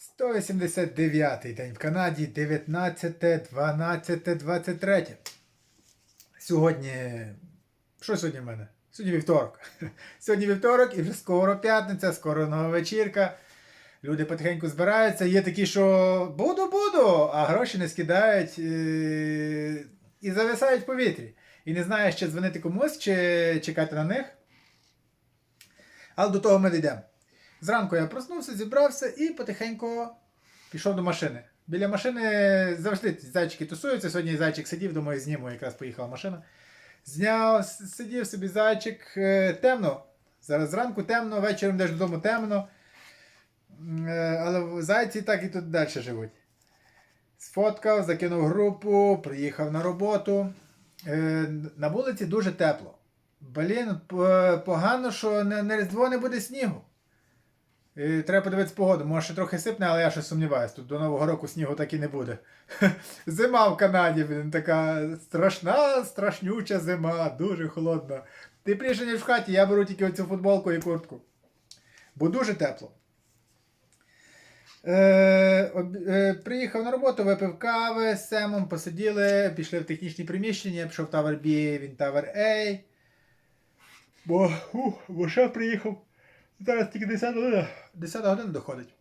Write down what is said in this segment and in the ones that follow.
189 день в Канаді, 19, 12, 23. Сьогодні. Що сьогодні в мене? Сьогодні вівторок. Сьогодні вівторок і вже скоро п'ятниця, скоро нова вечірка. Люди потихеньку збираються. Є такі, що буду, буду, а гроші не скидають е- і зависають в повітрі. І не знаєш, чи дзвонити комусь, чи чекати на них. Але до того ми дійдемо. Зранку я проснувся, зібрався і потихеньку пішов до машини. Біля машини завжди зайчики тусуються. Сьогодні зайчик сидів, думаю, зніму, якраз поїхала машина. Зняв, сидів собі зайчик, е, темно. Зараз зранку темно, вечором йдеш додому темно. Е, Але зайці так і тут далі живуть. Сфоткав, закинув групу, приїхав на роботу. Е, На вулиці дуже тепло. Блін, погано, що на Різдво не буде снігу. Треба подивитися погоду. Може ще трохи сипне, але я щось сумніваюся. Тут до Нового року снігу так і не буде. Зима в Канаді, блін, така страшна, страшнюча зима, дуже холодна. Тепліше, ніж в хаті, я беру тільки оцю футболку і куртку. Бо дуже тепло. Е, е, приїхав на роботу, випив кави з Семом, посиділи, пішли в технічні приміщення, пішов в Tower B, він Tower A. Бо, ух, бо приїхав. Зараз тільки 10 година. 10 година доходить.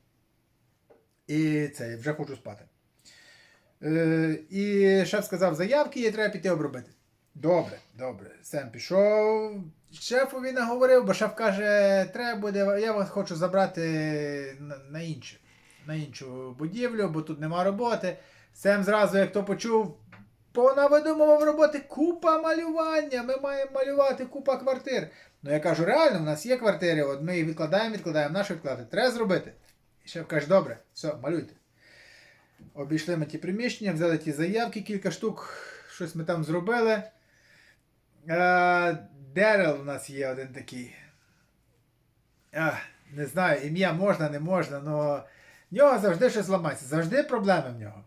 І це, вже хочу спати. Е, і шеф сказав, заявки є, треба піти обробити. Добре, добре. Сем пішов. Шефові наговорив, бо шеф каже, треба буде, я вас хочу забрати на, на інше. На іншу будівлю, бо тут нема роботи. Сем зразу, як то почув, понавидумував роботи купа малювання. Ми маємо малювати купа квартир. Ну я кажу, реально, в нас є квартири, от ми їх відкладаємо, відкладаємо, нашу відкладати. Треба зробити. І шеф каже, добре, все, малюйте. Обійшли ми ті приміщення, взяли ті заявки, кілька штук, щось ми там зробили. Е, Дерел у нас є один такий. А, не знаю, ім'я можна, не можна, але в нього завжди щось ламається, завжди проблеми в нього.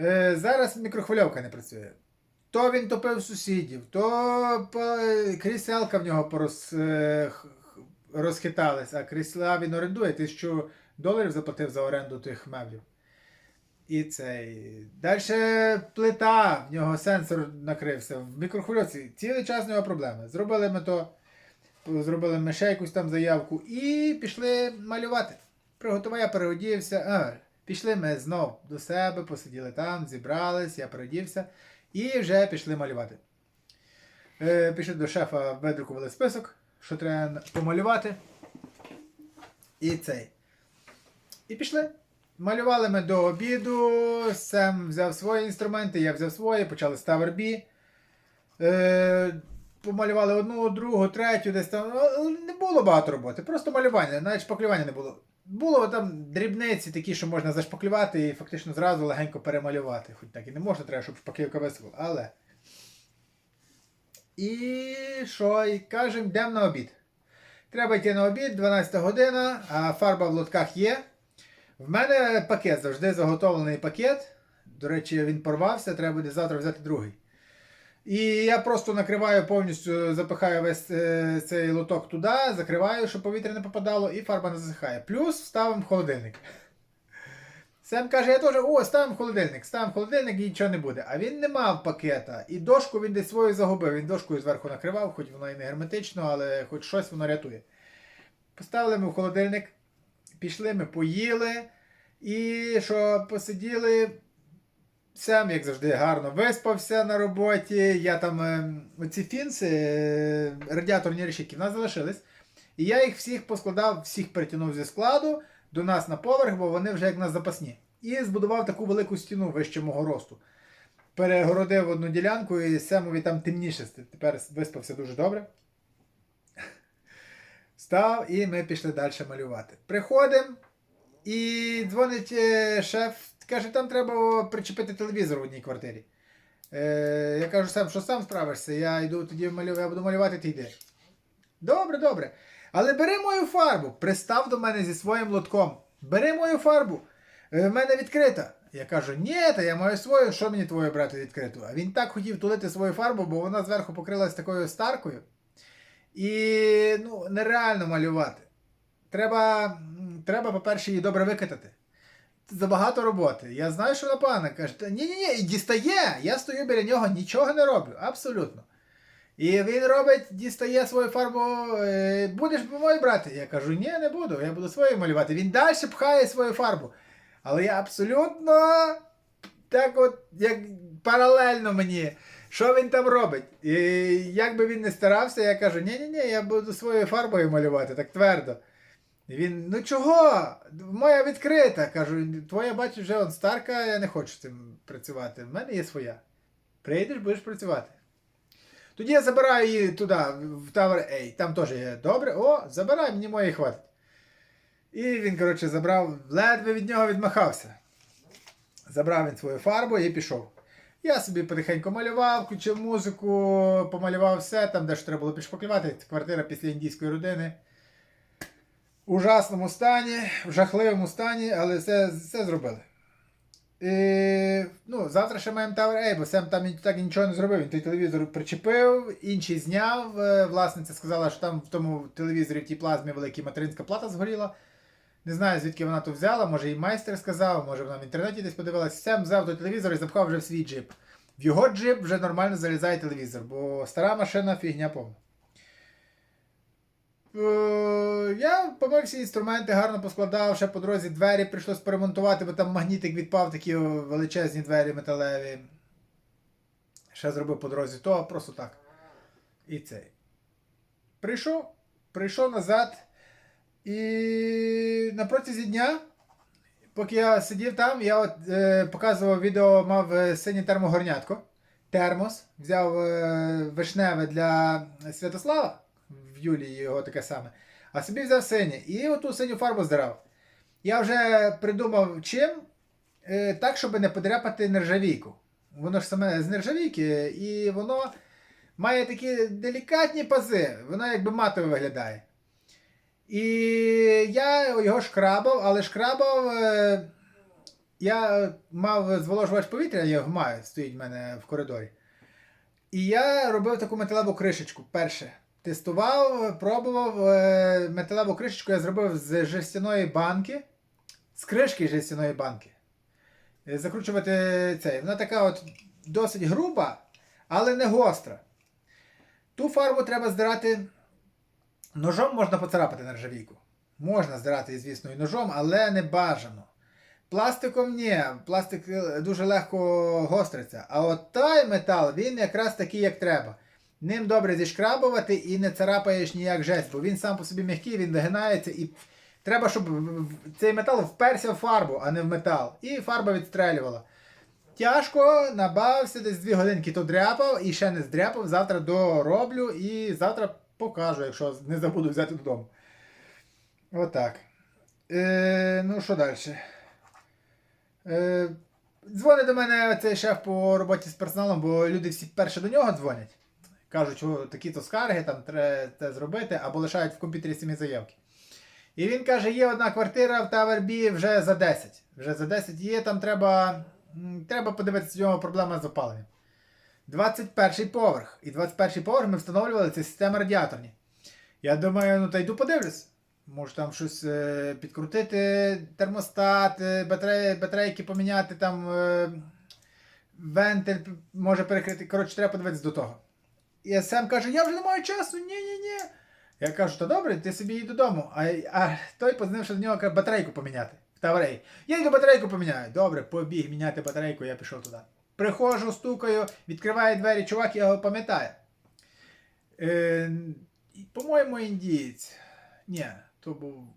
Е, зараз мікрохвильовка не працює. То він топив сусідів, то кріселка в нього порос, е, х- а крісла він орендує, тисячу доларів заплатив за оренду тих меблів. І цей. Далі плита, в нього сенсор накрився. В мікрохвильовці цілий час в нього проблеми. Зробили ми то, зробили ми ще якусь там заявку і пішли малювати. Приготував, я переодівся. А, пішли ми знов до себе, посиділи там, зібрались, я переодівся і вже пішли малювати. Е, пішли до шефа, видрукували список, що треба помалювати. І цей. І пішли. Малювали ми до обіду, Сем взяв свої інструменти, я взяв свої, почали з Е, помалювали одну, другу, третю, десь там. Ну, Не було багато роботи, просто малювання, навіть шпаклювання не було. Було там дрібниці такі, що можна зашпаклювати і фактично зразу легенько перемалювати. Хоч так і не можна, треба, щоб шпаклівка висохла, але. І що? І кажемо, йдемо на обід. Треба йти на обід, 12 година, а фарба в лотках є. В мене пакет завжди заготовлений пакет. До речі, він порвався, треба буде завтра взяти другий. І я просто накриваю повністю, запихаю весь е, цей лоток туди, закриваю, щоб повітря не попадало, і фарба не засихає. Плюс ставимо в холодильник. Сем каже, я теж, о, ставимо в холодильник, ставимо в холодильник і нічого не буде. А він не мав пакета. І дошку він десь свою загубив. Він дошкою зверху накривав, хоч воно і не герметично, але хоч щось воно рятує. Поставили ми в холодильник, пішли, ми поїли. І що посиділи. Сам, як завжди, гарно виспався на роботі. Я там е, оці фінси, е, радіаторні решітки, в нас залишились. І я їх всіх поскладав, всіх перетягнув зі складу до нас на поверх, бо вони вже як на запасні. І збудував таку велику стіну вище мого росту. Перегородив одну ділянку і Семові там темніше. Тепер виспався дуже добре. Став і ми пішли далі малювати. Приходимо і дзвонить е, шеф, каже, там треба причепити телевізор в одній квартирі. Е, я кажу, Сем, що сам справишся? Я йду тоді малю... я буду малювати, ти йди. Добре, добре. Але бери мою фарбу. Пристав до мене зі своїм лотком. Бери мою фарбу. Е, в мене відкрита. Я кажу, ні, та я маю свою, що мені твою брати відкриту? А він так хотів тулити свою фарбу, бо вона зверху покрилась такою старкою. І ну, нереально малювати. Треба треба, по-перше, її добре викатати. Забагато роботи. Я знаю, що вона погана. Каже, ні, ні, ні, і дістає. Я стою біля нього, нічого не роблю. Абсолютно. І він робить, дістає свою фарбу. е, Будеш мою брати? Я кажу, ні, не буду, я буду свою малювати. Він далі пхає свою фарбу. Але я абсолютно так от, як паралельно мені. Що він там робить? І як би він не старався, я кажу, ні, ні, ні, я буду своєю фарбою малювати, так твердо. Він, ну чого? Моя відкрита. Кажу, твоя бачиш, вже он старка, я не хочу цим працювати. В мене є своя. Прийдеш, будеш працювати. Тоді я забираю її туди, в Tower A. Там теж є добре. О, забирай, мені моєї хватить. І він, коротше, забрав, ледве від нього відмахався. Забрав він свою фарбу і пішов. Я собі потихеньку малював, включив музику, помалював все, там де ж треба було пішпаклювати. Квартира після індійської родини. В ужасному стані, в жахливому стані, але все, все зробили. І, ну, завтра ще маємо Tower A, бо Сем там так нічого не зробив. Він той телевізор причепив, інший зняв. Е, Власниця сказала, що там в тому телевізорі в тій плазмі великій материнська плата згоріла. Не знаю, звідки вона то взяла, може і майстер сказав, може вона в інтернеті десь подивилась. Сем взяв той телевізор і запхав вже в свій джип. В його джип вже нормально залізає телевізор, бо стара машина фігня повна. Е, Я помив всі інструменти, гарно поскладав, ще по дорозі двері прийшлось перемонтувати, бо там магнітик відпав, такі величезні двері металеві. Ще зробив по дорозі то, просто так. І цей. Прийшов, прийшов назад. І на протязі дня, поки я сидів там, я от, е, показував відео, мав е, синє термогорнятко. Термос. Взяв е, вишневе для Святослава. В Юлії його таке саме. А собі взяв синє. І оту синю фарбу здирав. Я вже придумав чим, е, так, щоб не подряпати нержавійку. Воно ж саме з нержавійки, і воно має такі делікатні пази. Воно якби матово виглядає. І я його шкрабав, але шкрабав. е, Я мав зволожувач повітря, я його маю, стоїть в мене в коридорі. І я робив таку металеву кришечку перше. Тестував, пробував е, металеву кришечку я зробив з жестяної банки, з кришки жестяної банки. Е, Закручувати цей. Вона така от досить груба, але не гостра. Ту фарбу треба здирати. Ножом можна поцарапати нержавійку. Можна здирати, звісно, і ножом, але не бажано. Пластиком ні, пластик е, дуже легко гостриться. А от той метал, він якраз такий, як треба. Ним добре зішкрабувати і не царапаєш ніяк жесть, бо він сам по собі м'який, він вигинається і треба, щоб цей метал вперся в фарбу, а не в метал. І фарба відстрелювала. Тяжко, набався, десь дві годинки то дряпав і ще не здряпав. Завтра дороблю і завтра покажу, якщо не забуду взяти додому. Отак. Е, ну, що далі? Е, дзвонить до мене цей шеф по роботі з персоналом, бо люди всі перше до нього дзвонять. Кажуть, такі-то скарги, там треба це зробити, або лишають в комп'ютері самі заявки. І він каже: є одна квартира в Tower B вже за 10. Вже за 10 є, там треба, треба подивитися, в нього проблема з опаленням. 21 поверх. І 21 поверх ми встановлювали це системи радіаторні. Я думаю, ну та йду подивлюсь. Може там щось е, підкрутити, термостат, е, батареї, батарейки поміняти, там е, вентиль може перекрити. Коротше, треба подивитися до того. І Сем каже, я вже не маю часу, ні-ні-ні. Я кажу, то добре, ти собі їдь додому. А, а той познавши до нього каже, батарейку поміняти в Таврей. Я йду батарейку поміняю. Добре, побіг міняти батарейку, я пішов туди. Приходжу, стукаю, відкриває двері, чувак, я його пам'ятаю. Е, по-моєму, індієць. Ні, то був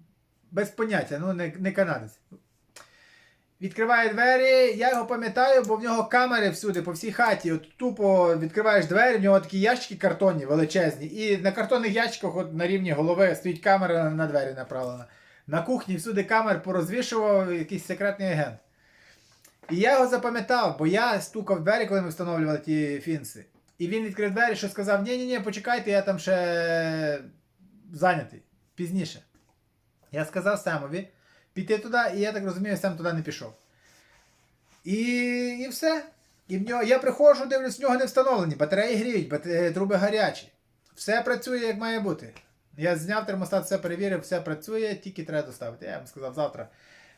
без поняття, ну не, не канадець. Відкриває двері, я його пам'ятаю, бо в нього камери всюди, по всій хаті. От тупо відкриваєш двері, в нього такі ящики картонні, величезні. І на картонних ящиках от на рівні голови стоїть камера на, двері направлена. На кухні всюди камер порозвішував якийсь секретний агент. І я його запам'ятав, бо я стукав двері, коли ми встановлювали ті фінси. І він відкрив двері, що сказав: ні-ні-ні, почекайте, я там ще зайнятий. Пізніше. Я сказав Семові піти туди, і я так розумію, Сем туди не пішов. І, і все. І в нього, я приходжу, дивлюсь, в нього не встановлені. Батареї гріють, бат- е, труби гарячі. Все працює як має бути. Я зняв термостат, все перевірив, все працює, тільки треба доставити. Я йому сказав завтра.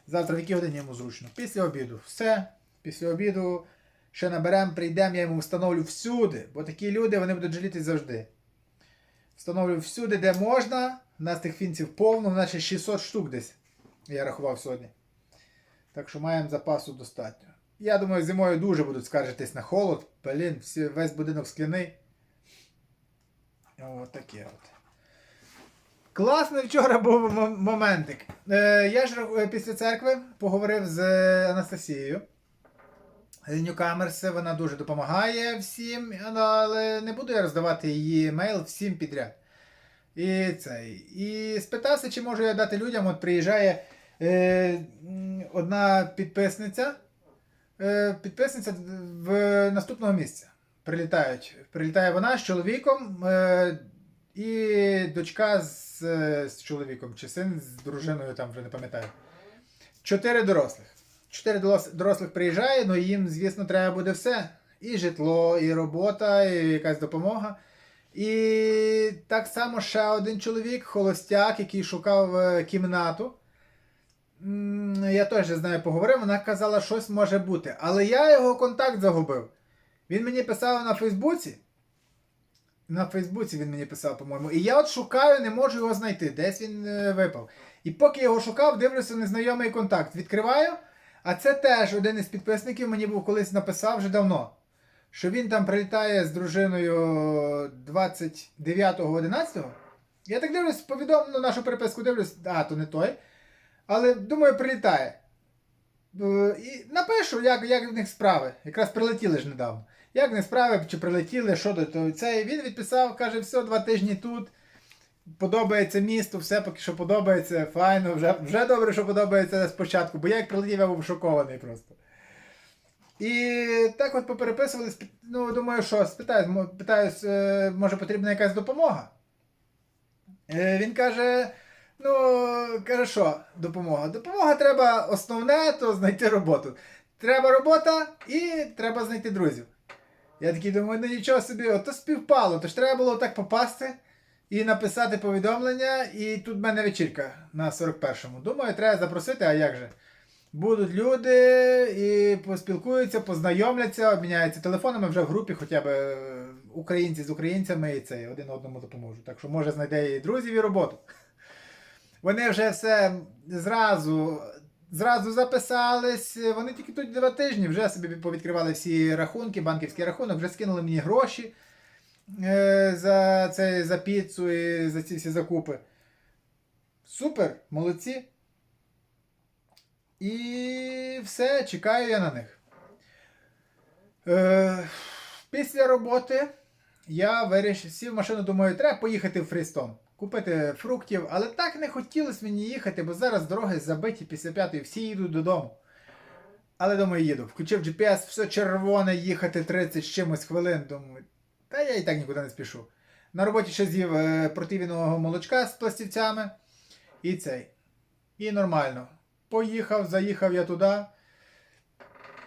Завтра в якій годині йому зручно. Після обіду. Все. Після обіду ще наберемо, прийдемо, я йому встановлю всюди. Бо такі люди вони будуть жаліти завжди. Встановлю всюди, де можна. У нас тих фінців повно, наче 600 штук десь. Я рахував сьогодні. Так що маємо запасу достатньо. Я думаю, зимою дуже будуть скаржитись на холод. Блін, всі, весь будинок скляний. От таке от. Класний вчора був мо- моментик. Е, я ж е, після церкви поговорив з Анастасією. Ньюкамерс, вона дуже допомагає всім, але не буду я роздавати її мейл всім підряд. І цей. І спитався, чи можу я дати людям. От приїжджає е, одна підписниця. Е, підписниця в наступного місця. Прилітають. Прилітає вона з чоловіком е, і дочка з, е, з чоловіком, чи син з дружиною, там вже не пам'ятаю. Чотири дорослих. Чотири дорослих приїжджає, ну їм, звісно, треба буде все. І житло, і робота, і якась допомога. І так само ще один чоловік, холостяк, який шукав е, кімнату. Я теж з нею поговорив, вона казала, щось може бути. Але я його контакт загубив. Він мені писав на Фейсбуці. На Фейсбуці він мені писав, по-моєму. І я от шукаю, не можу його знайти. Десь він е, випав. І поки я його шукав, дивлюся незнайомий контакт. Відкриваю. А це теж один із підписників мені був колись написав вже давно. Що він там прилітає з дружиною 29.11. Я так дивлюсь, повідомлю нашу переписку, дивлюсь, а, то не той. Але думаю, прилітає. Е, І напишу, як, як в них справи. Якраз прилетіли ж недавно. Як в них справи, чи прилетіли, що до то це. Він відписав, каже, все, два тижні тут. Подобається місто, все поки що подобається, файно, вже, вже добре, що подобається спочатку, бо я як прилетів, я був шокований просто. І так от попереписували, ну, думаю, що, спитаю, питаюсь, е, може потрібна якась допомога. Е, Він каже: ну, каже, що допомога? Допомога треба основне, то знайти роботу. Треба робота і треба знайти друзів. Я такий думаю, ну нічого собі, ото співпало, то ж треба було так попасти і написати повідомлення, і тут в мене вечірка на 41-му. Думаю, треба запросити, а як же? Будуть люди і поспілкуються, познайомляться, обміняються телефонами вже в групі, хоча б е, українці з українцями і це один одному допоможуть. Так що може знайде і друзів і роботу. Вони вже все зразу, зразу записались. Вони тільки тут два тижні вже собі повідкривали всі рахунки, банківський рахунок, вже скинули мені гроші е, за, це, за піцу і за ці всі закупи. Супер, молодці. І все, чекаю я на них. Е, після роботи я вирішив, сів в машину, думаю, треба поїхати в Фрістон. Купити фруктів, але так не хотілося мені їхати, бо зараз дороги забиті після п'ятої, всі їдуть додому. Але думаю, їду. Включив GPS, все червоне, їхати 30 з чимось хвилин. Думаю, та я і так нікуди не спішу. На роботі ще з'їв е, противіного молочка з пластівцями. І цей. І нормально. Поїхав, заїхав я туди.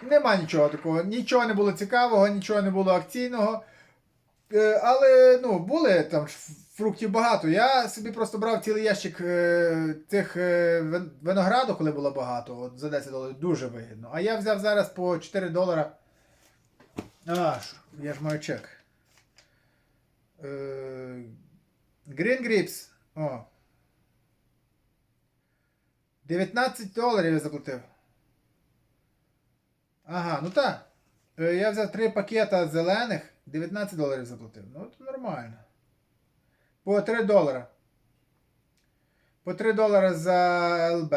Нема нічого такого. Нічого не було цікавого, нічого не було акційного. Е, Але ну, були там фруктів багато. Я собі просто брав цілий ящик е, цих е, винограду, коли було багато, от за 10 доларів дуже вигідно. А я взяв зараз по 4 долара. А, я ж маю чек. Е, Green Grapes. О. 19 доларів я заплатив. Ага, ну так. Е, Я взяв три пакета зелених, 19 доларів заплатив. Ну, то нормально. По 3 долара. По 3 долара за ЛБ.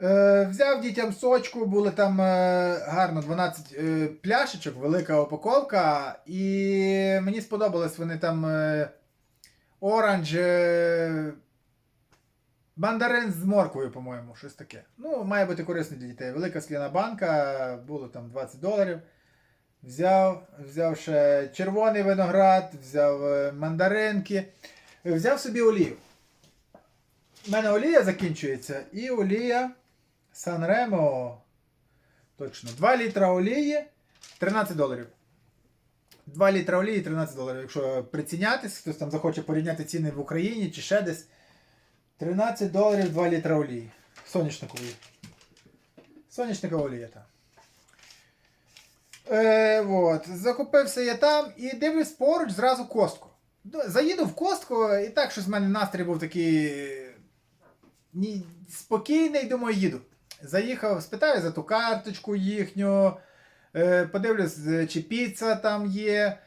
Е, взяв дітям сочку, були там е, гарно 12 е, пляшечок, велика упаковка. І мені сподобалось вони там е, оранж. Е, Мандарин з морквою, по-моєму, щось таке. Ну, має бути корисно для дітей. Велика скляна банка, було там 20 доларів. Взяв, взяв ще червоний виноград, взяв е, мандаринки, взяв собі олію. У мене олія закінчується, і олія Санремо. Точно, 2 літра олії, 13 доларів. 2 літра олії 13 доларів. Якщо прицінятись, хтось там захоче порівняти ціни в Україні чи ще десь. 13 доларів 2 літра олії. Соняшникової. Соняшникова олія там. Е, от. Закупився я там і дивлюсь поруч зразу костку. Заїду в костку, і так щось в мене настрій був такий спокійний, думаю, їду. Заїхав, спитаю за ту карточку їхню, е, подивлюсь, е, чи піца там є.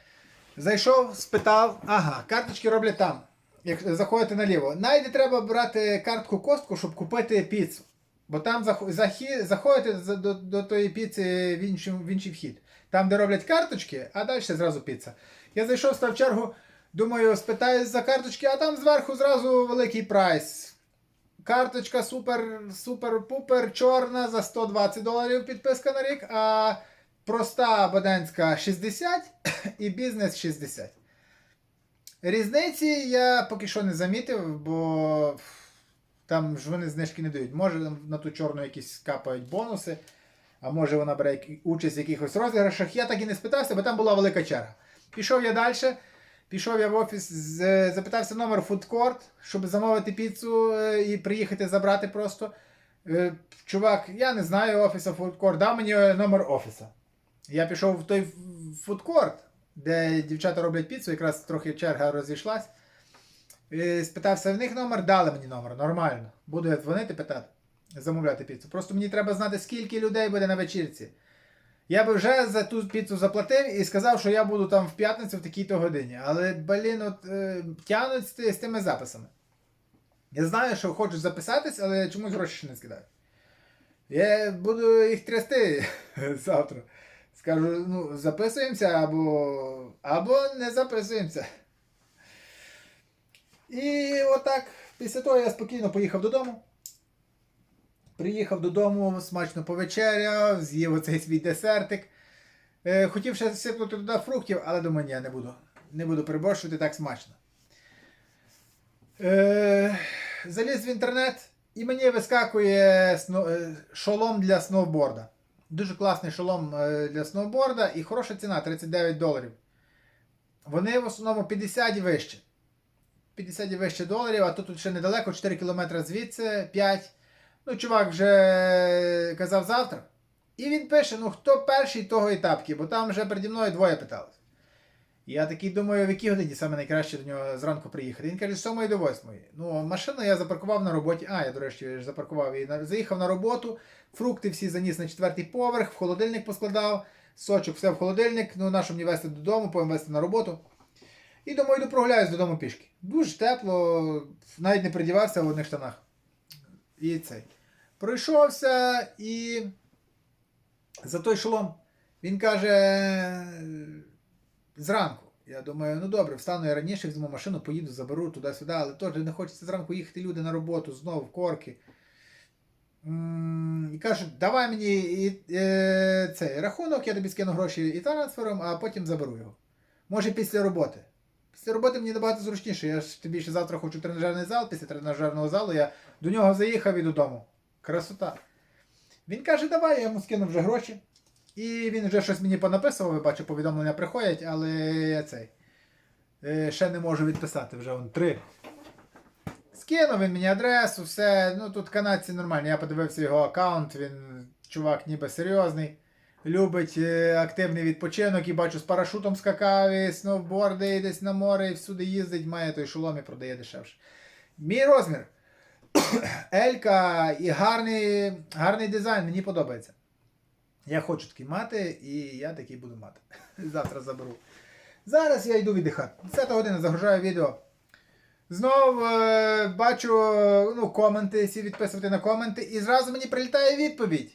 Зайшов, спитав, ага, карточки роблять там. Як заходите наліво. Найде треба брати картку костку, щоб купити піцу. Бо там зах- захі- заходите за- до, до тої піци в інший, в інший вхід. Там, де роблять карточки, а далі зразу піца. Я зайшов, став чергу, думаю, спитаю за карточки, а там зверху зразу великий прайс. Карточка супер, супер-пупер, чорна за 120 доларів підписка на рік, а проста абонентська 60 і бізнес 60. Різниці я поки що не замітив, бо там ж вони знижки не дають. Може на ту чорну якісь капають бонуси, а може вона бере участь в якихось розіграшах. Я так і не спитався, бо там була велика черга. Пішов я далі. Пішов я в офіс, запитався номер фудкорт, щоб замовити піцу е, і приїхати забрати просто. Е, Чувак, я не знаю офіса фудкорт, дав мені е, номер офіса. Я пішов в той фудкорт, де дівчата роблять піцу, якраз трохи черга розійшлась. Спитався в них номер, дали мені номер, нормально. Буду я дзвонити, питати, замовляти піцу. Просто мені треба знати, скільки людей буде на вечірці. Я би вже за ту піцу заплатив і сказав, що я буду там в п'ятницю в такій-то годині. Але, блін, от е, тянуть з, тими записами. Я знаю, що хочу записатись, але чомусь гроші ще не скидають. Я буду їх трясти завтра. Скажу, ну, записуємося або, або не записуємося. І отак, після того я спокійно поїхав додому. Приїхав додому, смачно повечеряв, з'їв оцей свій десертик. Е, хотів ще сипнути туди фруктів, але думаю, ні, не буду. Не буду переборщувати так смачно. Е, заліз в інтернет і мені вискакує е, шолом для сноуборда. Дуже класний шолом для сноуборда і хороша ціна 39 доларів. Вони в основному 50 і вище. 50 і вище доларів, а тут ще недалеко, 4 км звідси, 5. Ну, чувак вже казав завтра. І він пише: ну хто перший того і бо там вже переді мною двоє питались. Я такий думаю, в якій годині саме найкраще до нього зранку приїхати. Він каже, з 7 до 8. Ну, машину я запаркував на роботі. А, я, до речі, запаркував і заїхав на роботу, фрукти всі заніс на четвертий поверх, в холодильник поскладав, сочок все в холодильник, ну нащо мені вести додому, потім вести на роботу. І думаю, йду прогуляюсь додому пішки. Дуже тепло, навіть не придівався в одних штанах. І цей. Пройшовся і за той шолом він каже зранку. Я думаю, ну добре, встану я раніше, візьму машину, поїду, заберу туди-сюди, але теж не хочеться зранку їхати люди на роботу, знову в корки. І кажуть, давай мені і, е, цей рахунок, я тобі скину гроші і трансфером, а потім заберу його. Може після роботи. Після роботи мені набагато зручніше. Я ж тобі ще завтра хочу тренажерний зал, після тренажерного залу я до нього заїхав і додому. Красота. Він каже, давай, я йому скину вже гроші. І він вже щось мені понаписував, я бачу, повідомлення приходять, але я цей. е, Ще не можу відписати, вже он три. Скинув він мені адресу, все. Ну тут канадці нормальні. Я подивився його аккаунт, він чувак ніби серйозний. Любить е, активний відпочинок і бачу з парашутом скакав, і сноуборди, і десь на море, і всюди їздить, має той шолом і продає дешевше. Мій розмір. Елька і гарний, гарний дизайн, мені подобається. Я хочу такий мати, і я такий буду мати. Завтра заберу. Зараз я йду віддихати. 10 година загружаю відео. Знов е, бачу ну, коменти, всі відписувати на коменти, і зразу мені прилітає відповідь.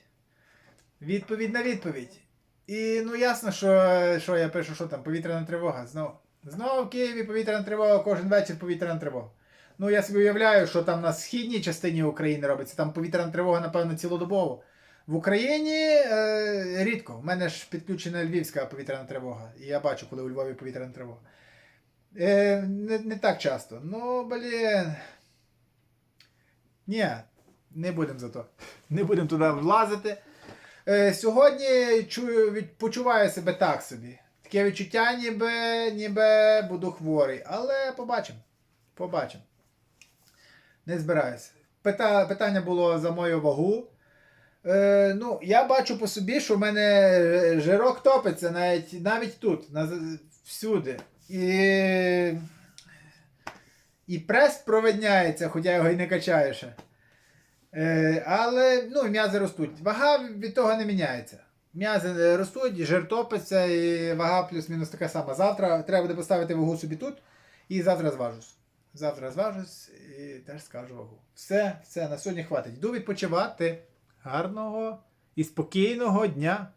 Відповідь на відповідь. І ну ясно, що, що я пишу, що там повітряна тривога. Знов. Знов в Києві повітряна тривога, кожен вечір повітряна тривога. Ну, я собі уявляю, що там на східній частині України робиться, там повітряна тривога, напевно, цілодобово. В Україні е, рідко. У мене ж підключена львівська повітряна тривога. І я бачу, коли у Львові повітряна тривога. Е, не, не так часто. Ну, блін. Ні, не будемо за то. Не будемо туди влазити. Е, сьогодні чую, від- почуваю себе так собі. Таке відчуття, ніби, ніби буду хворий. Але побачимо. Побачимо. Не збираюся. Пита, питання було за мою вагу. Е, ну, я бачу по собі, що в мене жирок топиться навіть, навіть тут, на, всюди. І, і прес провидняється, хоча я його і не качаю ще. Е, але ну, м'язи ростуть. Вага від того не міняється. М'язи е, ростуть, жир топиться, і вага плюс-мінус така сама. Завтра треба буде поставити вагу собі тут, і завтра зважусь. Завтра зважусь і теж скажу вагу. Все, все, на сьогодні хватить. Йду відпочивати. Гарного і спокійного дня.